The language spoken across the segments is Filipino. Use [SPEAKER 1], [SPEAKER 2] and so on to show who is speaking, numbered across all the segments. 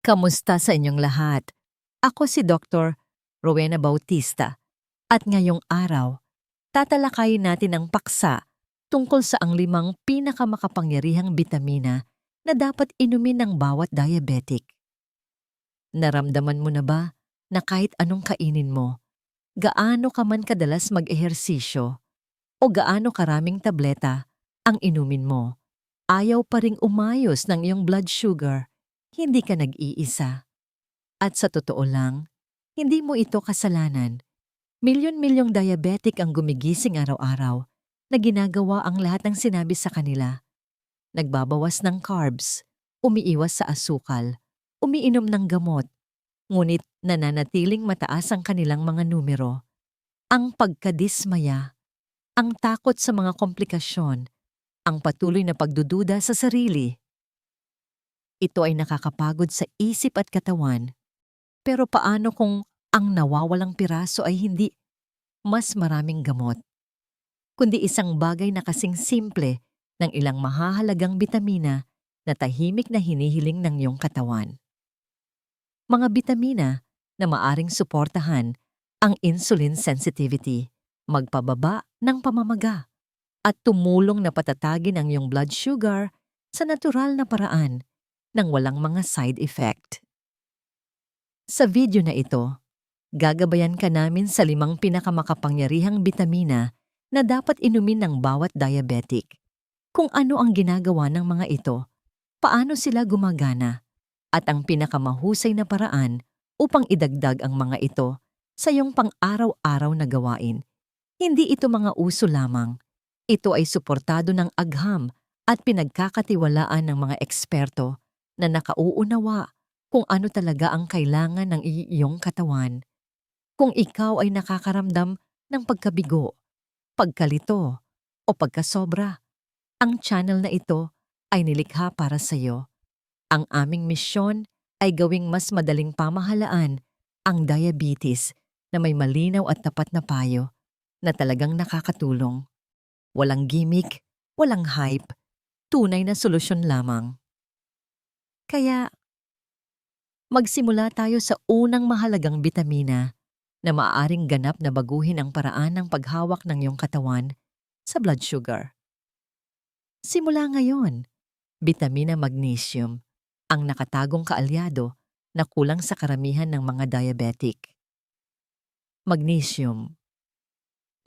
[SPEAKER 1] Kamusta sa inyong lahat? Ako si Dr. Rowena Bautista at ngayong araw, tatalakayin natin ang paksa tungkol sa ang limang pinakamakapangyarihang bitamina na dapat inumin ng bawat diabetic. Naramdaman mo na ba na kahit anong kainin mo, gaano ka man kadalas mag-ehersisyo o gaano karaming tableta ang inumin mo, ayaw pa ring umayos ng iyong blood sugar, hindi ka nag-iisa. At sa totoo lang, hindi mo ito kasalanan. Milyon-milyong diabetic ang gumigising araw-araw na ginagawa ang lahat ng sinabi sa kanila. Nagbabawas ng carbs, umiiwas sa asukal, umiinom ng gamot, ngunit nananatiling mataas ang kanilang mga numero. Ang pagkadismaya, ang takot sa mga komplikasyon, ang patuloy na pagdududa sa sarili. Ito ay nakakapagod sa isip at katawan. Pero paano kung ang nawawalang piraso ay hindi mas maraming gamot, kundi isang bagay na kasing simple ng ilang mahahalagang bitamina na tahimik na hinihiling ng iyong katawan. Mga bitamina na maaring suportahan ang insulin sensitivity, magpababa ng pamamaga, at tumulong na patatagin ang iyong blood sugar sa natural na paraan ng walang mga side effect. Sa video na ito, gagabayan ka namin sa limang pinakamakapangyarihang bitamina na dapat inumin ng bawat diabetic. Kung ano ang ginagawa ng mga ito, paano sila gumagana, at ang pinakamahusay na paraan upang idagdag ang mga ito sa iyong pang-araw-araw na gawain. Hindi ito mga uso lamang. Ito ay suportado ng agham at pinagkakatiwalaan ng mga eksperto na nakauunawa kung ano talaga ang kailangan ng iyong katawan. Kung ikaw ay nakakaramdam ng pagkabigo, pagkalito, o pagkasobra, ang channel na ito ay nilikha para sa iyo. Ang aming misyon ay gawing mas madaling pamahalaan ang diabetes na may malinaw at tapat na payo na talagang nakakatulong. Walang gimmick, walang hype, tunay na solusyon lamang. Kaya magsimula tayo sa unang mahalagang bitamina na maaaring ganap na baguhin ang paraan ng paghawak ng iyong katawan sa blood sugar. Simula ngayon, bitamina magnesium, ang nakatagong kaalyado na kulang sa karamihan ng mga diabetic. Magnesium,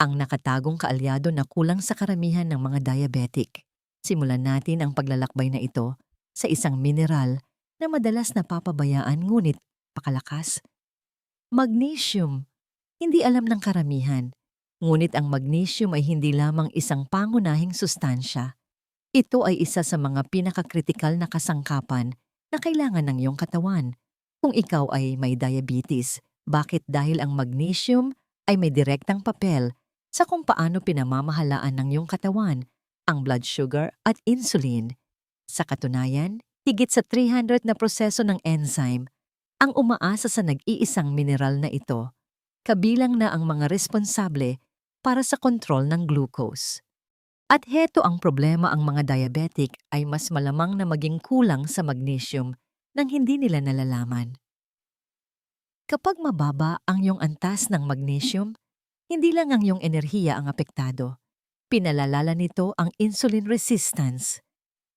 [SPEAKER 1] ang nakatagong kaalyado na kulang sa karamihan ng mga diabetic. Simulan natin ang paglalakbay na ito sa isang mineral na madalas napapabayaan ngunit pakalakas. Magnesium. Hindi alam ng karamihan. Ngunit ang magnesium ay hindi lamang isang pangunahing sustansya. Ito ay isa sa mga pinakakritikal na kasangkapan na kailangan ng iyong katawan. Kung ikaw ay may diabetes, bakit dahil ang magnesium ay may direktang papel sa kung paano pinamamahalaan ng iyong katawan ang blood sugar at insulin. Sa katunayan, higit sa 300 na proseso ng enzyme ang umaasa sa nag-iisang mineral na ito, kabilang na ang mga responsable para sa kontrol ng glucose. At heto ang problema ang mga diabetic ay mas malamang na maging kulang sa magnesium nang hindi nila nalalaman. Kapag mababa ang iyong antas ng magnesium, hindi lang ang iyong enerhiya ang apektado. Pinalalala nito ang insulin resistance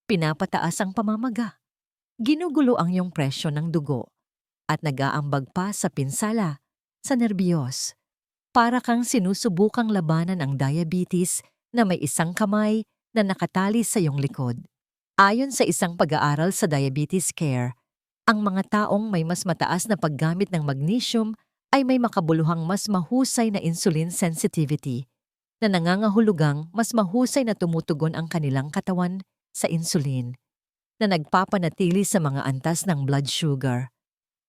[SPEAKER 1] pinapataas ang pamamaga. Ginugulo ang iyong presyo ng dugo at nag-aambag pa sa pinsala, sa nerbiyos. Para kang sinusubukang labanan ang diabetes na may isang kamay na nakatali sa iyong likod. Ayon sa isang pag-aaral sa Diabetes Care, ang mga taong may mas mataas na paggamit ng magnesium ay may makabuluhang mas mahusay na insulin sensitivity na nangangahulugang mas mahusay na tumutugon ang kanilang katawan sa insulin na nagpapanatili sa mga antas ng blood sugar.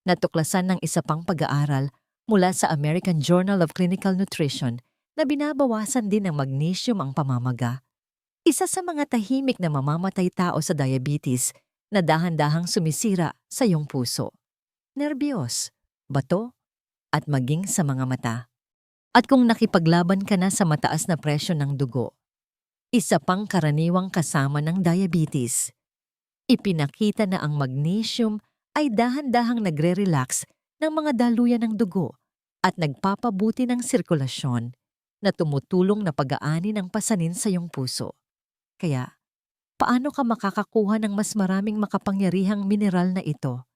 [SPEAKER 1] Natuklasan ng isa pang pag-aaral mula sa American Journal of Clinical Nutrition na binabawasan din ng magnesium ang pamamaga. Isa sa mga tahimik na mamamatay tao sa diabetes na dahan-dahang sumisira sa iyong puso, nerbiyos, bato, at maging sa mga mata. At kung nakipaglaban ka na sa mataas na presyo ng dugo, isa pang karaniwang kasama ng diabetes. Ipinakita na ang magnesium ay dahan-dahang nagre-relax ng mga daluyan ng dugo at nagpapabuti ng sirkulasyon na tumutulong na pag-aani ng pasanin sa iyong puso. Kaya, paano ka makakakuha ng mas maraming makapangyarihang mineral na ito?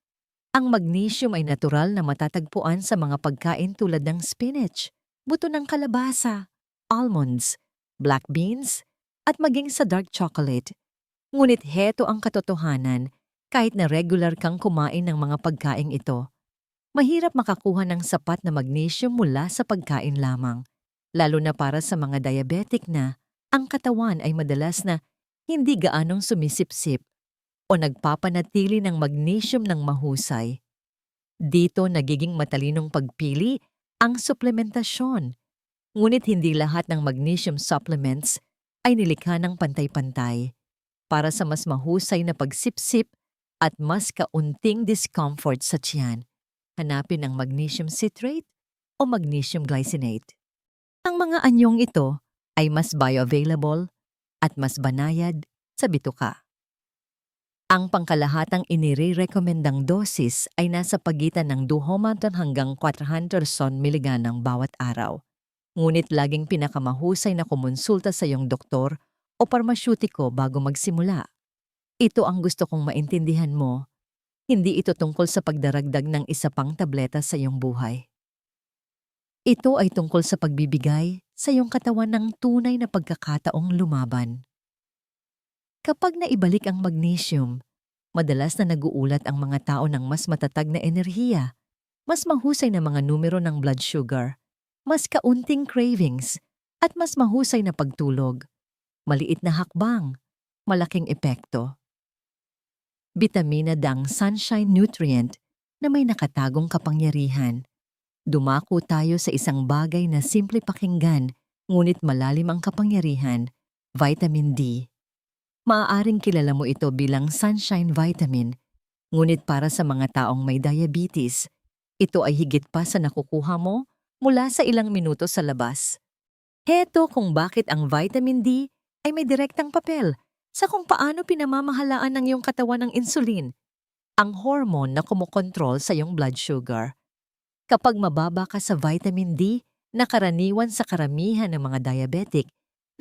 [SPEAKER 1] Ang magnesium ay natural na matatagpuan sa mga pagkain tulad ng spinach, buto ng kalabasa, almonds, black beans, at maging sa dark chocolate. Ngunit heto ang katotohanan, kahit na regular kang kumain ng mga pagkain ito, mahirap makakuha ng sapat na magnesium mula sa pagkain lamang, lalo na para sa mga diabetic na ang katawan ay madalas na hindi gaanong sumisipsip o nagpapanatili ng magnesium ng mahusay. Dito nagiging matalinong pagpili ang suplementasyon. Ngunit hindi lahat ng magnesium supplements ay nilikha ng pantay-pantay para sa mas mahusay na pagsipsip at mas kaunting discomfort sa tiyan. Hanapin ang magnesium citrate o magnesium glycinate. Ang mga anyong ito ay mas bioavailable at mas banayad sa bituka. Ang pangkalahatang inire-rekomendang dosis ay nasa pagitan ng 200 hanggang 400 mg ng bawat araw. Ngunit laging pinakamahusay na kumonsulta sa iyong doktor o parmasyutiko bago magsimula. Ito ang gusto kong maintindihan mo. Hindi ito tungkol sa pagdaragdag ng isa pang tableta sa iyong buhay. Ito ay tungkol sa pagbibigay sa iyong katawan ng tunay na pagkakataong lumaban. Kapag naibalik ang magnesium, madalas na naguulat ang mga tao ng mas matatag na enerhiya, mas mahusay na mga numero ng blood sugar, mas kaunting cravings, at mas mahusay na pagtulog. Maliit na hakbang, malaking epekto. Bitamina dang sunshine nutrient na may nakatagong kapangyarihan. Dumako tayo sa isang bagay na simple pakinggan ngunit malalim ang kapangyarihan, vitamin D. Maaaring kilala mo ito bilang sunshine vitamin, ngunit para sa mga taong may diabetes, ito ay higit pa sa nakukuha mo mula sa ilang minuto sa labas. Heto kung bakit ang vitamin D ay may direktang papel sa kung paano pinamamahalaan ng iyong katawan ng insulin, ang hormone na kumokontrol sa iyong blood sugar. Kapag mababa ka sa vitamin D na karaniwan sa karamihan ng mga diabetic,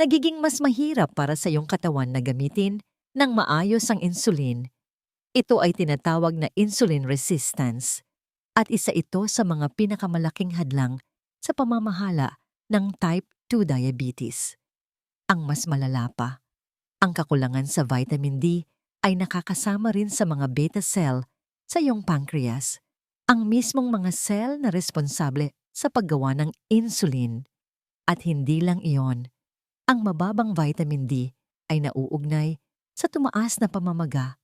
[SPEAKER 1] nagiging mas mahirap para sa iyong katawan na gamitin ng maayos ang insulin. Ito ay tinatawag na insulin resistance at isa ito sa mga pinakamalaking hadlang sa pamamahala ng type 2 diabetes. Ang mas malala pa, ang kakulangan sa vitamin D ay nakakasama rin sa mga beta cell sa iyong pancreas, ang mismong mga cell na responsable sa paggawa ng insulin. At hindi lang iyon, ang mababang vitamin D ay nauugnay sa tumaas na pamamaga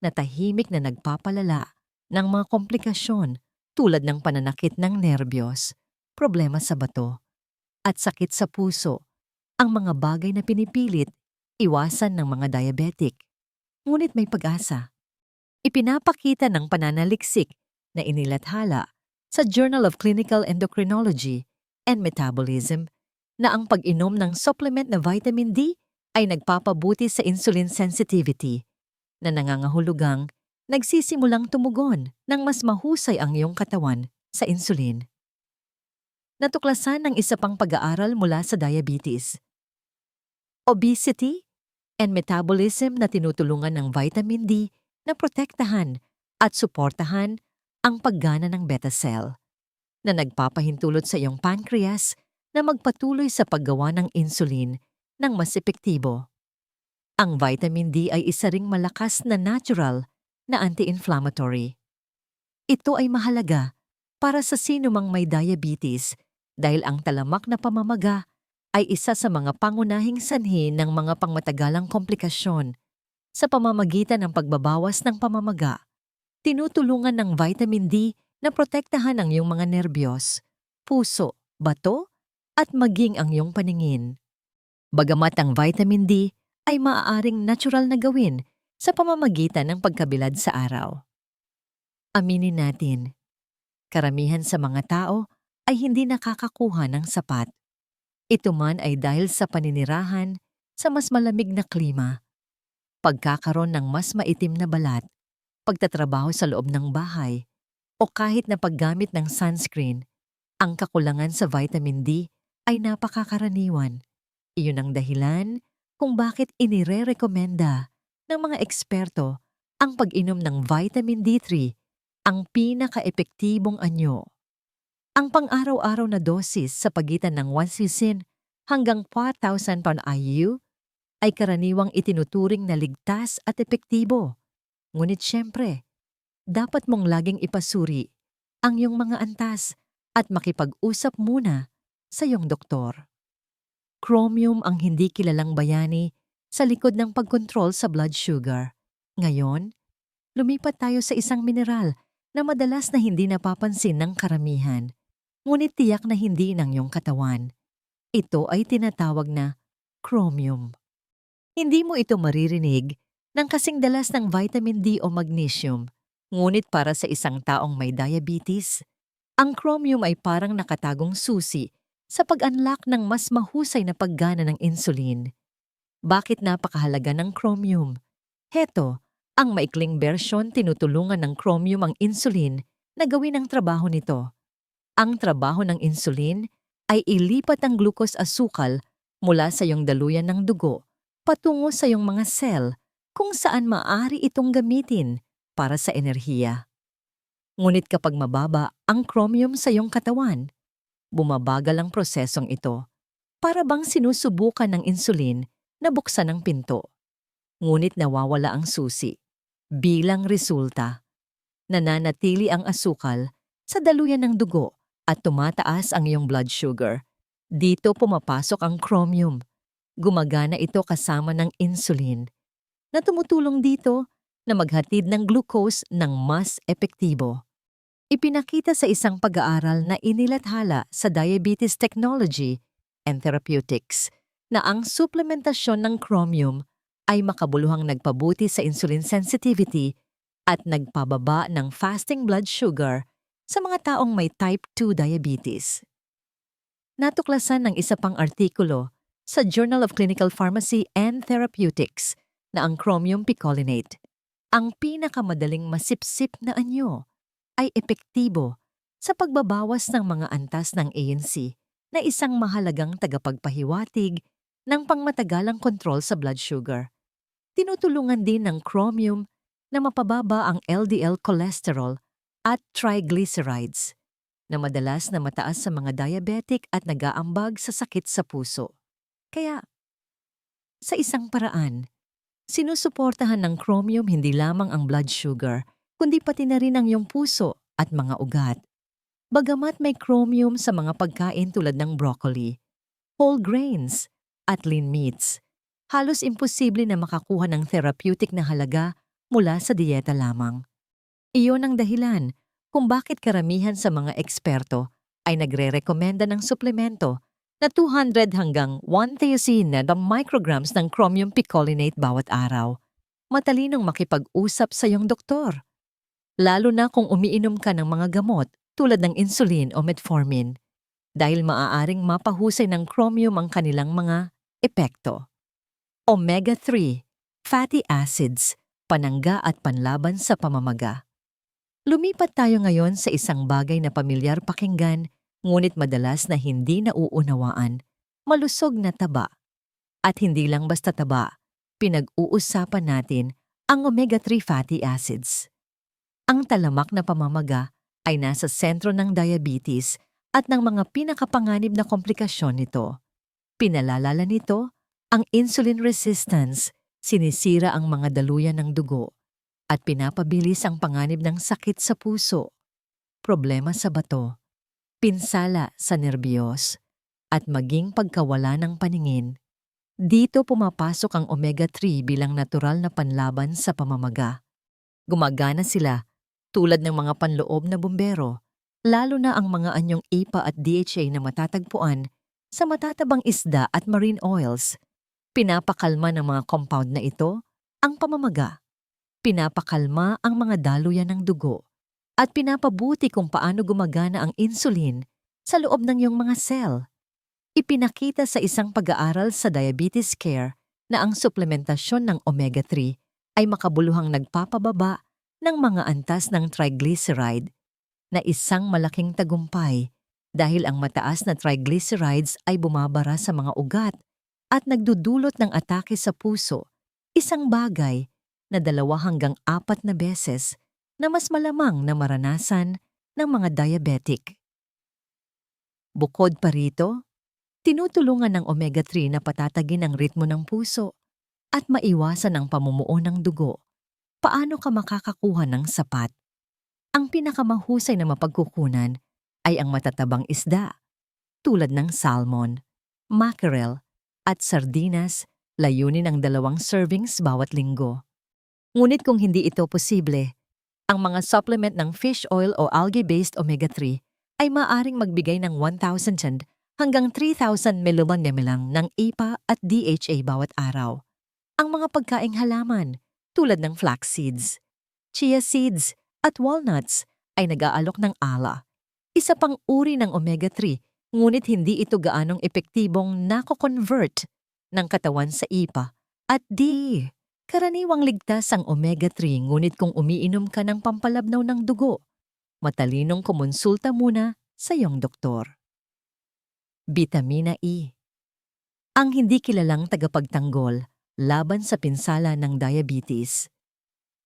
[SPEAKER 1] na tahimik na nagpapalala ng mga komplikasyon tulad ng pananakit ng nerbiyos, problema sa bato, at sakit sa puso, ang mga bagay na pinipilit iwasan ng mga diabetic. Ngunit may pag-asa. Ipinapakita ng pananaliksik na inilathala sa Journal of Clinical Endocrinology and Metabolism na ang pag-inom ng supplement na vitamin D ay nagpapabuti sa insulin sensitivity na nangangahulugang nagsisimulang tumugon ng mas mahusay ang iyong katawan sa insulin. Natuklasan ng isa pang pag-aaral mula sa diabetes. Obesity and metabolism na tinutulungan ng vitamin D na protektahan at suportahan ang paggana ng beta cell na nagpapahintulot sa iyong pancreas na magpatuloy sa paggawa ng insulin ng mas epektibo. Ang vitamin D ay isa ring malakas na natural na anti-inflammatory. Ito ay mahalaga para sa sino mang may diabetes dahil ang talamak na pamamaga ay isa sa mga pangunahing sanhi ng mga pangmatagalang komplikasyon. Sa pamamagitan ng pagbabawas ng pamamaga, tinutulungan ng vitamin D na protektahan ang iyong mga nerbiyos, puso, bato, at maging ang iyong paningin. Bagamat ang vitamin D ay maaaring natural na gawin sa pamamagitan ng pagkabilad sa araw. Aminin natin, karamihan sa mga tao ay hindi nakakakuha ng sapat. Ito man ay dahil sa paninirahan sa mas malamig na klima, pagkakaroon ng mas maitim na balat, pagtatrabaho sa loob ng bahay, o kahit na paggamit ng sunscreen, ang kakulangan sa vitamin D ay napakakaraniwan. Iyon ang dahilan kung bakit inire-rekomenda ng mga eksperto ang pag-inom ng vitamin D3, ang pinaka-epektibong anyo. Ang pang-araw-araw na dosis sa pagitan ng 1 cc hanggang 4,000 pound IU ay karaniwang itinuturing na ligtas at epektibo. Ngunit syempre, dapat mong laging ipasuri ang iyong mga antas at makipag-usap muna sa iyong doktor. Chromium ang hindi kilalang bayani sa likod ng pagkontrol sa blood sugar. Ngayon, lumipat tayo sa isang mineral na madalas na hindi napapansin ng karamihan, ngunit tiyak na hindi ng iyong katawan. Ito ay tinatawag na chromium. Hindi mo ito maririnig ng kasing dalas ng vitamin D o magnesium, ngunit para sa isang taong may diabetes, ang chromium ay parang nakatagong susi sa pag-unlock ng mas mahusay na paggana ng insulin. Bakit napakahalaga ng chromium? Heto, ang maikling bersyon tinutulungan ng chromium ang insulin na gawin ang trabaho nito. Ang trabaho ng insulin ay ilipat ang glucose asukal mula sa iyong daluyan ng dugo patungo sa iyong mga cell kung saan maaari itong gamitin para sa enerhiya. Ngunit kapag mababa ang chromium sa iyong katawan, bumabagal ang prosesong ito para bang sinusubukan ng insulin na buksan ang pinto. Ngunit nawawala ang susi. Bilang resulta, nananatili ang asukal sa daluyan ng dugo at tumataas ang iyong blood sugar. Dito pumapasok ang chromium. Gumagana ito kasama ng insulin na tumutulong dito na maghatid ng glucose ng mas epektibo. Ipinakita sa isang pag-aaral na inilathala sa Diabetes Technology and Therapeutics na ang suplementasyon ng chromium ay makabuluhang nagpabuti sa insulin sensitivity at nagpababa ng fasting blood sugar sa mga taong may type 2 diabetes. Natuklasan ng isa pang artikulo sa Journal of Clinical Pharmacy and Therapeutics na ang chromium picolinate, ang pinakamadaling masipsip na anyo, ay epektibo sa pagbabawas ng mga antas ng ANC na isang mahalagang tagapagpahiwatig ng pangmatagalang kontrol sa blood sugar. Tinutulungan din ng chromium na mapababa ang LDL cholesterol at triglycerides na madalas na mataas sa mga diabetic at nagaambag sa sakit sa puso. Kaya, sa isang paraan, sinusuportahan ng chromium hindi lamang ang blood sugar, kundi pati na rin ang iyong puso at mga ugat. Bagamat may chromium sa mga pagkain tulad ng broccoli, whole grains, at lean meats, halos imposible na makakuha ng therapeutic na halaga mula sa dieta lamang. Iyon ang dahilan kung bakit karamihan sa mga eksperto ay nagre-rekomenda ng suplemento na 200 hanggang 1 theocene na micrograms ng chromium picolinate bawat araw. Matalinong makipag-usap sa iyong doktor. Lalo na kung umiinom ka ng mga gamot tulad ng insulin o metformin dahil maaaring mapahusay ng chromium ang kanilang mga epekto. Omega-3, fatty acids, panangga at panlaban sa pamamaga. Lumipat tayo ngayon sa isang bagay na pamilyar pakinggan ngunit madalas na hindi nauunawaan, malusog na taba. At hindi lang basta taba, pinag-uusapan natin ang omega-3 fatty acids. Ang talamak na pamamaga ay nasa sentro ng diabetes at ng mga pinakapanganib na komplikasyon nito. Pinalalala nito ang insulin resistance, sinisira ang mga daluyan ng dugo, at pinapabilis ang panganib ng sakit sa puso, problema sa bato, pinsala sa nerbiyos, at maging pagkawala ng paningin. Dito pumapasok ang omega-3 bilang natural na panlaban sa pamamaga. Gumagana sila tulad ng mga panloob na bumbero, lalo na ang mga anyong EPA at DHA na matatagpuan sa matatabang isda at marine oils. Pinapakalma ng mga compound na ito ang pamamaga. Pinapakalma ang mga daluyan ng dugo at pinapabuti kung paano gumagana ang insulin sa loob ng iyong mga cell. Ipinakita sa isang pag-aaral sa diabetes care na ang suplementasyon ng omega-3 ay makabuluhang nagpapababa ng mga antas ng triglyceride na isang malaking tagumpay dahil ang mataas na triglycerides ay bumabara sa mga ugat at nagdudulot ng atake sa puso, isang bagay na dalawa hanggang apat na beses na mas malamang na maranasan ng mga diabetic. Bukod pa rito, tinutulungan ng omega-3 na patatagin ang ritmo ng puso at maiwasan ang pamumuo ng dugo. Paano ka makakakuha ng sapat? Ang pinakamahusay na mapagkukunan ay ang matatabang isda, tulad ng salmon, mackerel, at sardinas, layunin ang dalawang servings bawat linggo. Ngunit kung hindi ito posible, ang mga supplement ng fish oil o algae-based omega-3 ay maaring magbigay ng 1,000 hanggang 3,000 mg ng EPA at DHA bawat araw. Ang mga pagkaing halaman tulad ng flax seeds, chia seeds at walnuts ay nag-aalok ng ala. Isa pang uri ng omega-3 ngunit hindi ito gaanong epektibong nako-convert ng katawan sa EPA at D. Karaniwang ligtas ang omega-3 ngunit kung umiinom ka ng pampalabnaw ng dugo, matalinong kumonsulta muna sa iyong doktor. Vitamina E Ang hindi kilalang tagapagtanggol laban sa pinsala ng diabetes.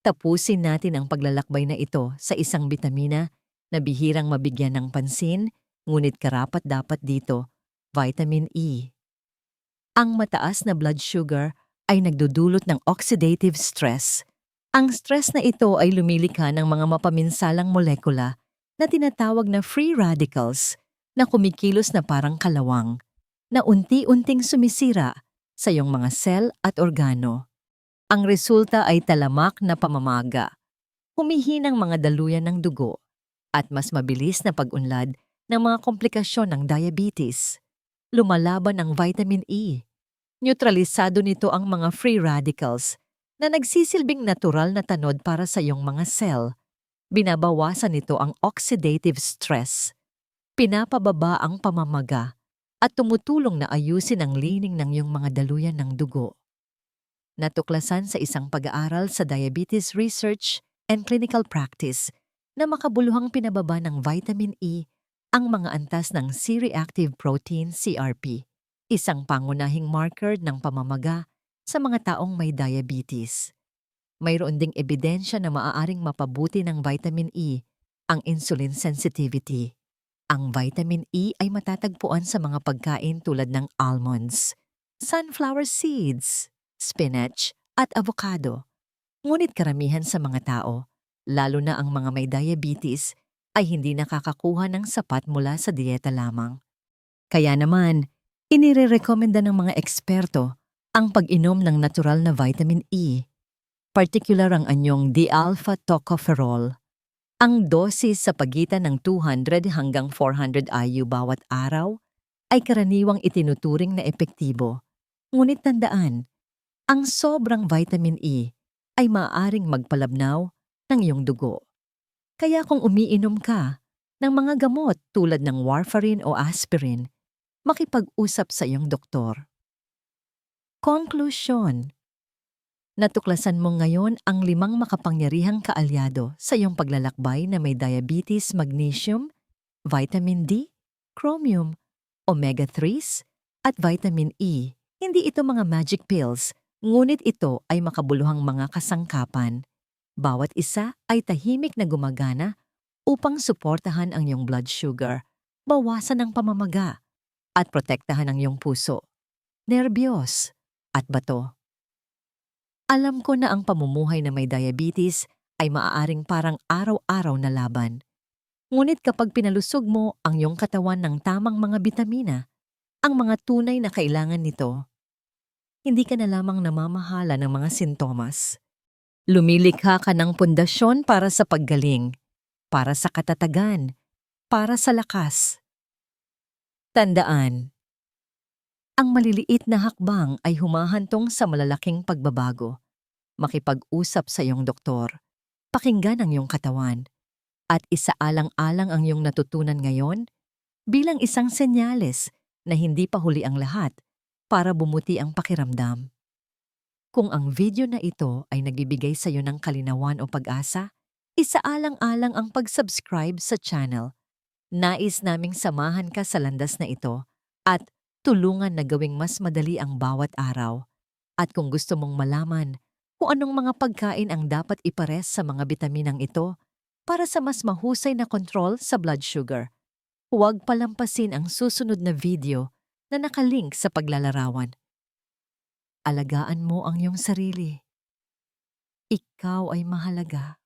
[SPEAKER 1] Tapusin natin ang paglalakbay na ito sa isang bitamina na bihirang mabigyan ng pansin, ngunit karapat dapat dito, vitamin E. Ang mataas na blood sugar ay nagdudulot ng oxidative stress. Ang stress na ito ay lumilikha ng mga mapaminsalang molekula na tinatawag na free radicals na kumikilos na parang kalawang na unti-unting sumisira sa iyong mga cell at organo. Ang resulta ay talamak na pamamaga, humihinang mga daluyan ng dugo, at mas mabilis na pag-unlad ng mga komplikasyon ng diabetes. Lumalaban ang vitamin E. Neutralisado nito ang mga free radicals na nagsisilbing natural na tanod para sa iyong mga cell. Binabawasan nito ang oxidative stress. Pinapababa ang pamamaga at tumutulong na ayusin ang lining ng iyong mga daluyan ng dugo. Natuklasan sa isang pag-aaral sa Diabetes Research and Clinical Practice na makabuluhang pinababa ng vitamin E ang mga antas ng C-reactive protein CRP, isang pangunahing marker ng pamamaga sa mga taong may diabetes. Mayroon ding ebidensya na maaaring mapabuti ng vitamin E ang insulin sensitivity. Ang vitamin E ay matatagpuan sa mga pagkain tulad ng almonds, sunflower seeds, spinach, at avocado. Ngunit karamihan sa mga tao, lalo na ang mga may diabetes, ay hindi nakakakuha ng sapat mula sa dieta lamang. Kaya naman, inirerekomenda ng mga eksperto ang pag-inom ng natural na vitamin E, particular ang anyong D-alpha tocopherol. Ang dosis sa pagitan ng 200 hanggang 400 IU bawat araw ay karaniwang itinuturing na epektibo. Ngunit tandaan, ang sobrang vitamin E ay maaaring magpalabnaw ng iyong dugo. Kaya kung umiinom ka ng mga gamot tulad ng warfarin o aspirin, makipag-usap sa iyong doktor. Conclusion Natuklasan mo ngayon ang limang makapangyarihang kaalyado sa iyong paglalakbay na may diabetes, magnesium, vitamin D, chromium, omega-3s, at vitamin E. Hindi ito mga magic pills, ngunit ito ay makabuluhang mga kasangkapan. Bawat isa ay tahimik na gumagana upang suportahan ang iyong blood sugar, bawasan ang pamamaga, at protektahan ang iyong puso, nerbiyos, at bato. Alam ko na ang pamumuhay na may diabetes ay maaaring parang araw-araw na laban. Ngunit kapag pinalusog mo ang iyong katawan ng tamang mga bitamina, ang mga tunay na kailangan nito, hindi ka na lamang namamahala ng mga sintomas. Lumilikha ka ng pundasyon para sa paggaling, para sa katatagan, para sa lakas. Tandaan, ang maliliit na hakbang ay humahantong sa malalaking pagbabago. Makipag-usap sa iyong doktor, pakinggan ang iyong katawan, at isaalang-alang ang iyong natutunan ngayon bilang isang senyales na hindi pa huli ang lahat para bumuti ang pakiramdam. Kung ang video na ito ay nagbibigay sa iyo ng kalinawan o pag-asa, isaalang-alang ang pag-subscribe sa channel. Nais naming samahan ka sa landas na ito at tulungan na gawing mas madali ang bawat araw. At kung gusto mong malaman kung anong mga pagkain ang dapat ipares sa mga bitaminang ito para sa mas mahusay na kontrol sa blood sugar, huwag palampasin ang susunod na video na nakalink sa paglalarawan. Alagaan mo ang iyong sarili. Ikaw ay mahalaga.